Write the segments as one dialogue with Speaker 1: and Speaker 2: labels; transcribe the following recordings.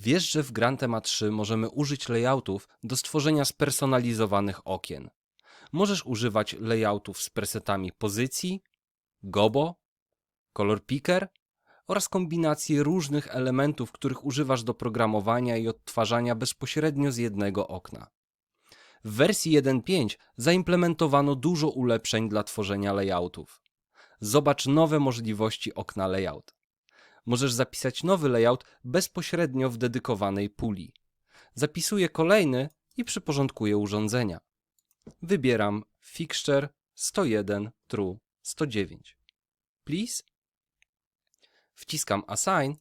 Speaker 1: Wiesz, że w Grantema 3 możemy użyć layoutów do stworzenia spersonalizowanych okien. Możesz używać layoutów z presetami pozycji, gobo, color picker oraz kombinacji różnych elementów, których używasz do programowania i odtwarzania bezpośrednio z jednego okna. W wersji 1.5 zaimplementowano dużo ulepszeń dla tworzenia layoutów. Zobacz nowe możliwości okna layout. Możesz zapisać nowy layout bezpośrednio w dedykowanej puli. Zapisuję kolejny i przyporządkuję urządzenia. Wybieram Fixture 101 True 109. Please. Wciskam Assign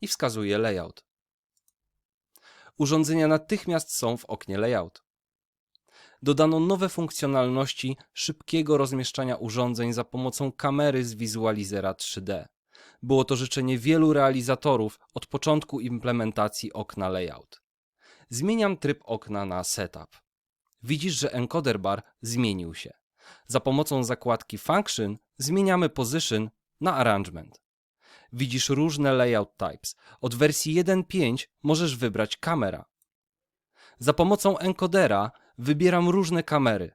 Speaker 1: i wskazuję layout. Urządzenia natychmiast są w oknie layout. Dodano nowe funkcjonalności szybkiego rozmieszczania urządzeń za pomocą kamery z wizualizera 3D. Było to życzenie wielu realizatorów od początku implementacji okna layout. Zmieniam tryb okna na setup. Widzisz, że encoder bar zmienił się. Za pomocą zakładki function zmieniamy position na arrangement. Widzisz różne layout types. Od wersji 1.5 możesz wybrać kamera. Za pomocą encodera wybieram różne kamery.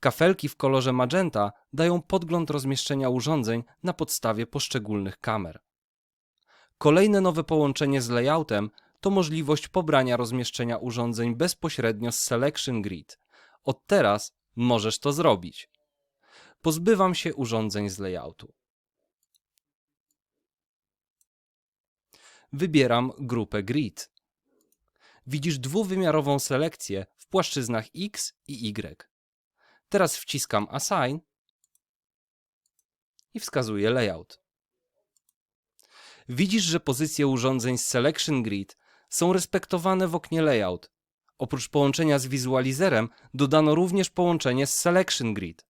Speaker 1: Kafelki w kolorze magenta dają podgląd rozmieszczenia urządzeń na podstawie poszczególnych kamer. Kolejne nowe połączenie z layoutem to możliwość pobrania rozmieszczenia urządzeń bezpośrednio z Selection Grid. Od teraz możesz to zrobić. Pozbywam się urządzeń z layoutu. Wybieram grupę Grid. Widzisz dwuwymiarową selekcję w płaszczyznach X i Y. Teraz wciskam Assign i wskazuję Layout. Widzisz, że pozycje urządzeń z Selection Grid są respektowane w oknie Layout. Oprócz połączenia z wizualizerem dodano również połączenie z Selection Grid.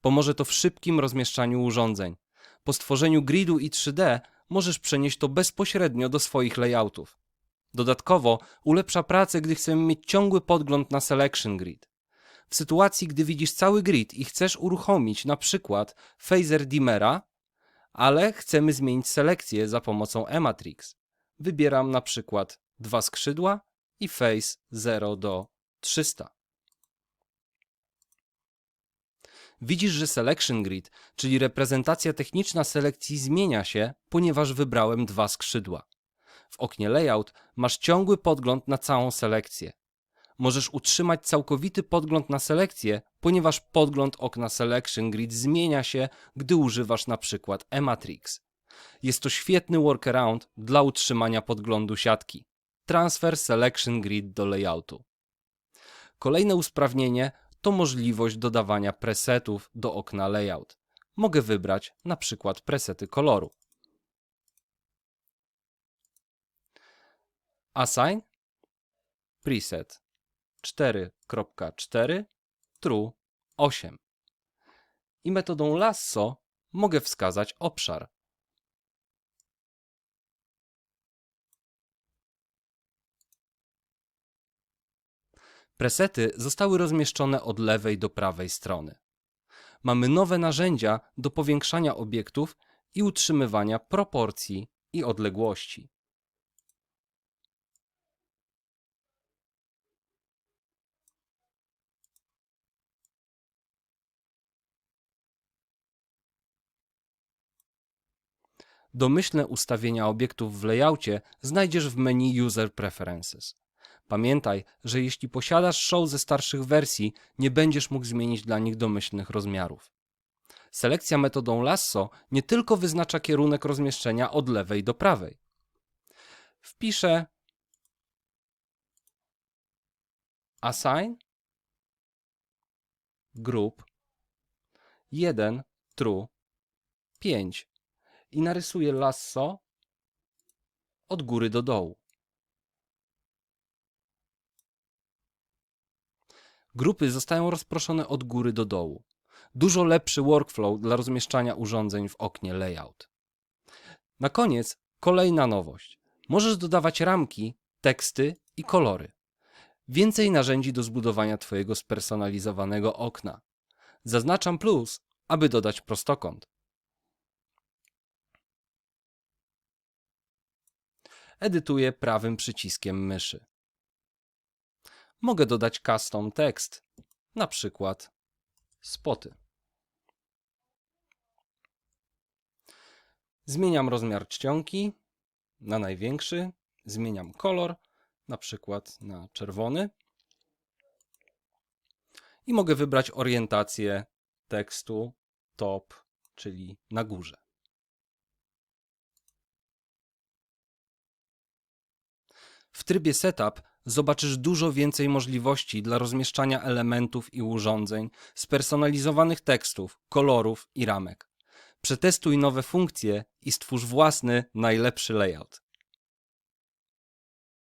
Speaker 1: Pomoże to w szybkim rozmieszczaniu urządzeń. Po stworzeniu gridu i 3D możesz przenieść to bezpośrednio do swoich layoutów. Dodatkowo ulepsza pracę, gdy chcemy mieć ciągły podgląd na selection grid. W sytuacji, gdy widzisz cały grid i chcesz uruchomić na przykład phaser dimmera, ale chcemy zmienić selekcję za pomocą Ematrix. Wybieram na przykład dwa skrzydła i face 0 do 300. Widzisz, że selection grid, czyli reprezentacja techniczna selekcji zmienia się, ponieważ wybrałem dwa skrzydła. W oknie layout masz ciągły podgląd na całą selekcję. Możesz utrzymać całkowity podgląd na selekcję, ponieważ podgląd okna Selection Grid zmienia się, gdy używasz przykład Ematrix. Jest to świetny workaround dla utrzymania podglądu siatki. Transfer Selection Grid do layoutu. Kolejne usprawnienie to możliwość dodawania presetów do okna layout. Mogę wybrać na przykład presety koloru. Assign preset 4.4 true 8 i metodą lasso mogę wskazać obszar. Presety zostały rozmieszczone od lewej do prawej strony. Mamy nowe narzędzia do powiększania obiektów i utrzymywania proporcji i odległości. Domyślne ustawienia obiektów w layoutie znajdziesz w menu User Preferences. Pamiętaj, że jeśli posiadasz show ze starszych wersji, nie będziesz mógł zmienić dla nich domyślnych rozmiarów. Selekcja metodą lasso nie tylko wyznacza kierunek rozmieszczenia od lewej do prawej. Wpiszę assign group 1 true 5 i narysuję lasso od góry do dołu. Grupy zostają rozproszone od góry do dołu. Dużo lepszy workflow dla rozmieszczania urządzeń w oknie layout. Na koniec kolejna nowość. Możesz dodawać ramki, teksty i kolory. Więcej narzędzi do zbudowania Twojego spersonalizowanego okna. Zaznaczam plus, aby dodać prostokąt. Edytuję prawym przyciskiem myszy. Mogę dodać custom tekst, na przykład spoty. Zmieniam rozmiar czcionki na największy, zmieniam kolor, na przykład na czerwony i mogę wybrać orientację tekstu top, czyli na górze. W trybie Setup zobaczysz dużo więcej możliwości dla rozmieszczania elementów i urządzeń, spersonalizowanych tekstów, kolorów i ramek. Przetestuj nowe funkcje i stwórz własny, najlepszy layout.